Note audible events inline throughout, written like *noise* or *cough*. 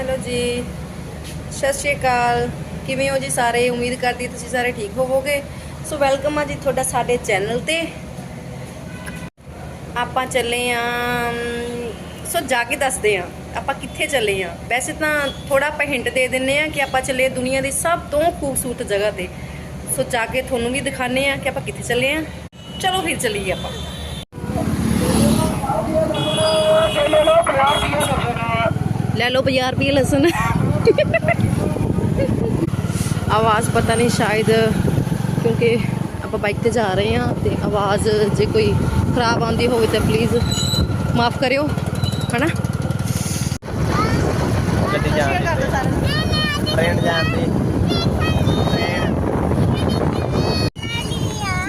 Hello ਜੀ। ਸਤਿ ਸ਼੍ਰੀ ਅਕਾਲ। ਕਿਵੇਂ ਹੋ ਜੀ ਸਾਰੇ? ਉਮੀਦ ਕਰਦੀ ਤੁਸੀਂ ਸਾਰੇ ਠੀਕ ਹੋਵੋਗੇ। ਸੋ ਵੈਲਕਮ ਆ ਜੀ ਤੁਹਾਡਾ ਸਾਡੇ ਚੈਨਲ ਤੇ। ਆਪਾਂ ਚੱਲੇ ਆ ਸੋ ਜਾ ਕੇ ਦੱਸਦੇ ਆ, ਆਪਾਂ ਕਿੱਥੇ ਚੱਲੇ ਆ। ਵੈਸੇ ਤਾਂ ਥੋੜਾ ਆਪਾਂ ਹਿੰਟ ਦੇ ਦਿੰਨੇ ਆ ਕਿ ਆਪਾਂ ਚੱਲੇ ਦੁਨੀਆ ਦੀ ਸਭ ਤੋਂ ਖੂਬਸੂਰਤ ਜਗ੍ਹਾ ਤੇ। ਸੋ ਜਾ ਕੇ ਤੁਹਾਨੂੰ ਵੀ ਦਿਖਾਣੇ ਆ ਕਿ ਆਪਾਂ ਕਿੱਥੇ ਚੱਲੇ ਆ। ਚਲੋ ਫਿਰ ਚੱਲੀਏ ਆਪਾਂ। ਲੈ ਲਓ 50 ਰੁਪਏ ਲਸਣ। ਆਵਾਜ਼ ਪਤਾ ਨਹੀਂ ਸ਼ਾਇਦ ਕਿਉਂਕਿ ਆਪਾਂ ਬਾਈਕ ਤੇ ਜਾ ਰਹੇ ਹਾਂ ਤੇ ਆਵਾਜ਼ ਜੇ ਕੋਈ ਖਰਾਬ ਆਉਂਦੀ ਹੋਵੇ ਤਾਂ ਪਲੀਜ਼ ਮਾਫ ਕਰਿਓ ਹਨਾ? ਗੱਡੀ ਟ੍ਰੇਨ ਜਾਂਦੀ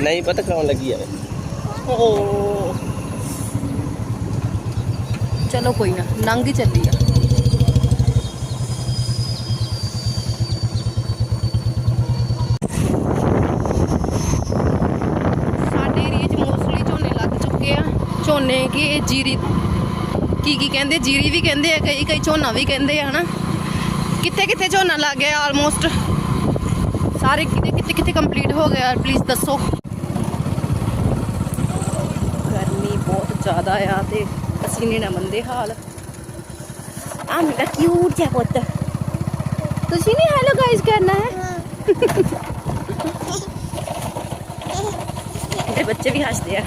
ਨਹੀਂ ਪਤਾ ਕੌਣ ਲੱਗੀ ਓ ਚਲੋ ਕੋਈ ਨਾ ਹੀ ਚੱਲੀ ਆ ਸਾਡੇ ਏਰੀਏ 'ਚ ਮੋਸਟਲੀ ਝੋਨੇ ਲੱਗ ਚੁੱਕੇ ਆ ਕੀ ਜੀਰੀ ਕੀ ਕੀ ਕਹਿੰਦੇ ਜੀਰੀ ਵੀ ਕਹਿੰਦੇ ਆ ਕਈ ਕਈ ਝੋਨਾ ਵੀ ਕਹਿੰਦੇ ਆ ਹਨਾ? ਕਿੱਥੇ ਕਿੱਥੇ ਝੋਨਾ ਲੱਗ ਗਿਆ ਆਲਮੋਸਟ ਸਾਰੇ ਕਿਤੇ ਕਿਤੇ ਕਿਤੇ ਕੰਪਲੀਟ ਹੋ ਗਿਆ ਪਲੀਜ਼ ਦੱਸੋ। ਗਰਮੀ ਬਹੁਤ ਜ਼ਿਆਦਾ ਆ ਤੇ ਅਸੀਂ ਨਹੀਂ ਨਾ ਮੰਦੇ ਹਾਲ। ਆ ਮੇਰਾ ਕਿਊਟ ਜਿਹਾ ਪੁੱਤ। ਤੁਸੀਂ ਨਹੀਂ ਹੈਲੋ ਗਾਇਸ ਕਰਨਾ ਹੈ? ਮੇਰੇ *laughs* ਬੱਚੇ ਵੀ ਹੱਸਦੇ ਆ।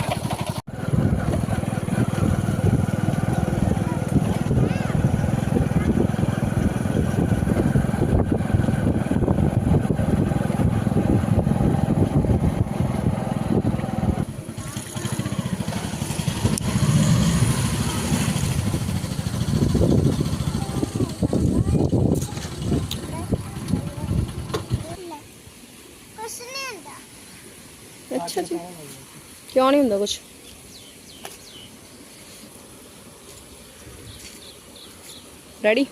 ਅੱਛਾ ਜੀ। ਕਿਉਂ ਨਹੀਂ ਹੁੰਦਾ ਕੁਝ ਰੈਡੀ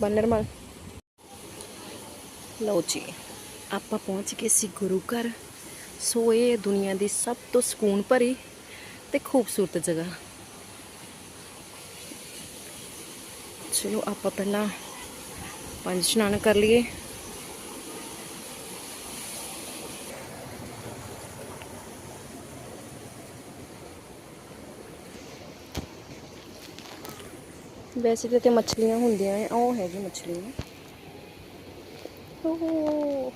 ਬੰਨਰ ਮਾਰ। ਲਓ ਜੀ, ਆਪਾਂ ਪਹੁੰਚ ਗਏ ਸੀ ਗੁਰੂ ਘਰ। ਸੋ ਇਹ ਦੁਨੀਆ ਦੀ ਸਭ ਤੋਂ ਸਕੂਨ ਭਰੀ ਤੇ ਖੂਬਸੂਰਤ ਜਗ੍ਹਾ। ਚਲੋ ਆਪਾਂ ਪਹਿਲਾਂ ਪੰਜ ਇਸ਼ਨਾਨ ਕਰ ਲਈਏ। ਵੈਸੇ ਤਾਂ ਤੇ ਮੱਛਲੀਆਂ ਹੁੰਦੀਆਂ ਐ ਉਹ ਹੈਗੀ ਮੱਛਲੀਆਂ। ਓਹ।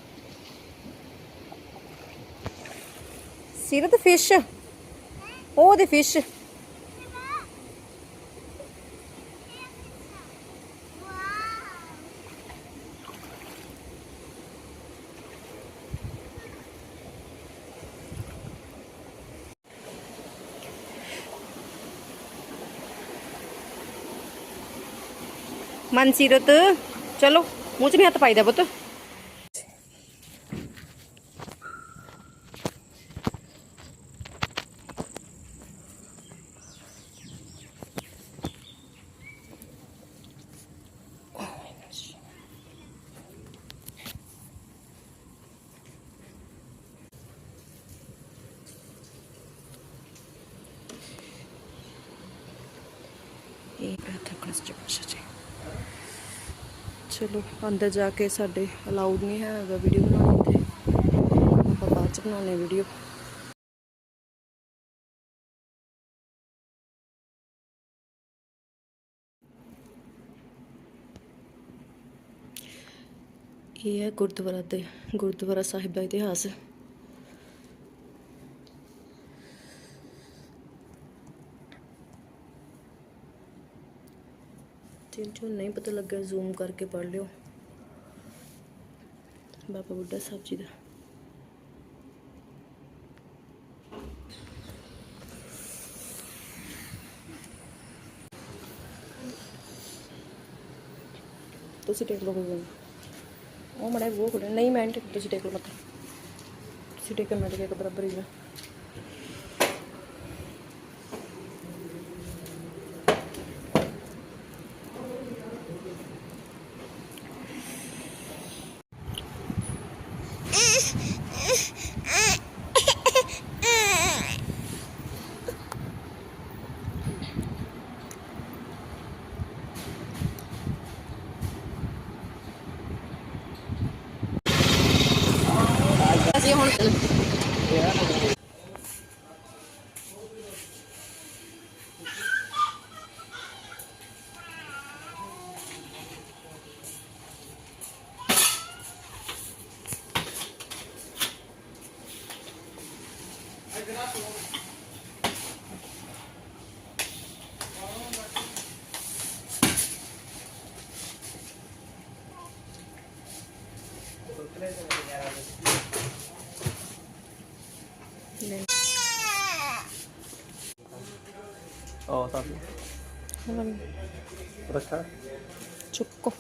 ਸੀਰਤ ਫਿਸ਼। ਉਹ ਦੇ ਫਿਸ਼। ਮਨਸੀਰਤ ਚਲੋ ਮੂੰਹ 'ਚ ਨਹੀਂ ਹੱਥ ਪਾਈਦਾ ਪੁੱਤ ਇਹ ਪ੍ਰਾਰਥਨਾ ਕਲਾਸ ਚ ਪੁੱਛਾ ਜੀ ਚਲੋ, ਅੰਦਰ ਜਾ ਕੇ ਸਾਡੇ ਅਲਾਉਡ ਨਹੀਂ ਹੈਗਾ ਵੀਡੀਓ ਬਣਾਉਣੀ ਤੇ। ਆਪਾਂ ਬਾਅਦ ਚ ਬਣਾਉਣੇ ਵੀਡੀਓ ਇਹ ਹੈ ਗੁਰਦੁਆਰਾ ਦੇ ਗੁਰਦੁਆਰਾ ਸਾਹਿਬ ਦਾ ਇਤਿਹਾਸ। ਜਿਨ ਚੋਂ ਨਹੀਂ ਪਤਾ ਲੱਗਿਆ ਜ਼ੂਮ ਕਰਕੇ ਪੜ ਲਿਓ। ਬਾਬਾ ਬੁੱਢਾ ਸਾਹਿਬ ਜੀ ਦਾ। ਤੁਸੀਂ ਟੇਕ ਲਓ ਕੋਈ ਗੱਲ ਨੀ। ਉਹ ਮੜਾ ਉਹ ਨਹੀਂ, ਮੈਂ ਨੀ ਟੇਕ ਤੁਸੀਂ ਟੇਕ ਲਓ ਮਤ ਤੁਸੀਂ ਟੇਕ ਮੈਂ ਟੇਕ ਬਰਾਬਰ ਹੀ ਆ। ਜੀ ਹੁਣ ਉਹ ਤਾਂ ਰੱਖਾ ਚੁੱਕੋ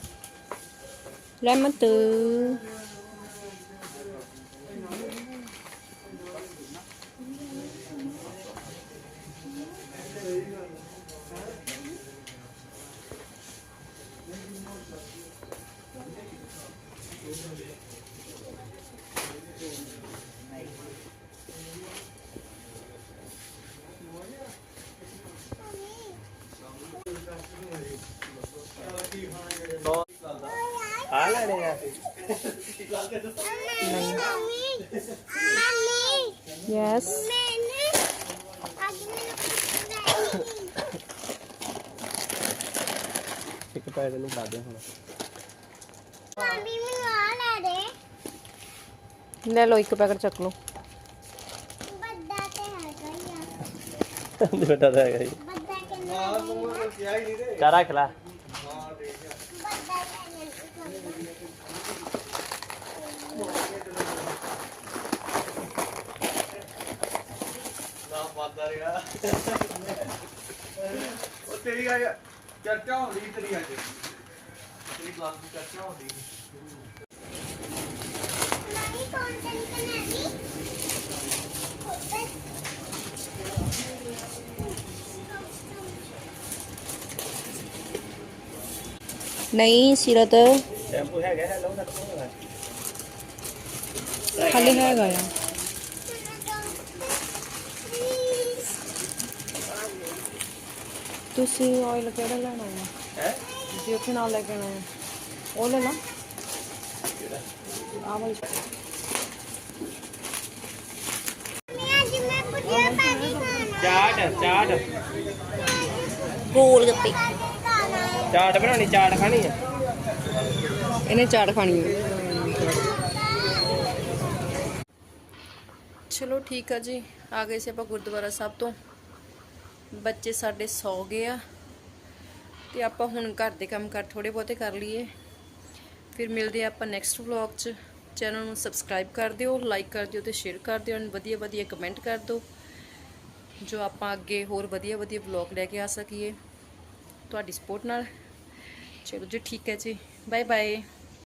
ਲੈਣੇ ਆ। ਨਹੀਂ ਮੰਮੀ ਯੈਸ ਮੈਨੇ ਅੱਜ ਮੈਨੂੰ ਇੱਕ ਪੈਸੇ ਨੂੰ ਲਾ ਦੇ ਹੁਣ। ਮੰਮੀ ਮੈਨੂੰ ਆ ਲੈ ਦੇ ਲੈ ਲਓ ਇੱਕ ਪੈਕਟ ਚੱਕ ਲਓ। ਵੱਡਾ ਤੇ ਹੈਗਾ ਹੀ। ਆ ਬੇਟਾ ਤਾਂ ਹੈਗਾ ਜੀ ਵੱਡਾ ਕਿੰਨਾ ਵੱਡਾ ਚਾਰਾ ਖਿਲਾ ਉਹ ਤੇਰੀ ਆ ਚਰਚਾ ਹੁੰਦੀ ਤੇਰੀ ਅੱਜ ਤੇਰੀ ਕਲਾਸ ਦੀ ਚਰਚਾ ਹੁੰਦੀ ਨਹੀਂ ਕੌਣ ਟੈਨਸ਼ਨ ਨਹੀਂ ਸਿਰਤ ਹੈਗਾ ਹੈ ਲਓ ਨਾ ਖਾਲੀ ਹੈਗਾ ਆ। ਤੁਸੀਂ ਆਇਲ ਕਿਹੜਾ ਲੈਣਾ ਹੈ ਹੈ? ਜੀ ਉੱਥੇ ਨਾਲ ਲੈ ਕੇ ਆਣਾ ਹੈ ਉਹ ਲੈ ਲਾ ਆਹ ਵਾਲੀ। ਚਾਟ ਚਾਟ। ਗੋਲ ਗੱਪੇ। ਚਾਟ ਬਣਾਉਣੀ ਚਾਟ ਖਾਣੀ ਹੈ ਇਹਨੇ ਚਾੜ ਖਾਣੀ ਹੈ ਚਲੋ ਠੀਕ ਆ ਜੀ, ਆ ਗਏ ਸੀ ਆਪਾਂ ਗੁਰਦੁਆਰਾ ਸਾਹਿਬ ਤੋਂ। ਬੱਚੇ ਸਾਡੇ ਸੌ ਗਏ ਆ, ਤੇ ਆਪਾਂ ਹੁਣ ਘਰ ਦੇ ਕੰਮ ਕਰ ਥੋੜੇ ਬਹੁਤੇ ਕਰ ਲਈਏ। ਫਿਰ ਮਿਲਦੇ ਆ ਆਪਾਂ ਨੈਕਸਟ ਵਲੌਗ 'ਚ। ਚੈਨਲ ਨੂੰ ਸਬਸਕ੍ਰਾਈਬ ਕਰ ਦਿਓ ਲਾਈਕ ਕਰ ਦਿਓ ਤੇ ਸ਼ੇਅਰ ਕਰ ਦਿਓ and ਵਧੀਆ ਵਧੀਆ ਕਮੈਂਟ ਕਰ ਦਿਓ, ਜੋ ਆਪਾਂ ਅੱਗੇ ਹੋਰ ਵਧੀਆ ਵਧੀਆ ਵਲੌਗ ਲੈ ਕੇ ਆ ਸਕੀਏ। ਤੁਹਾਡੀ ਸਪੋਰਟ ਨਾਲ। ਚਲੋ ਜੀ ਠੀਕ ਹੈ ਜੀ ਬਾਏ ਬਾਏ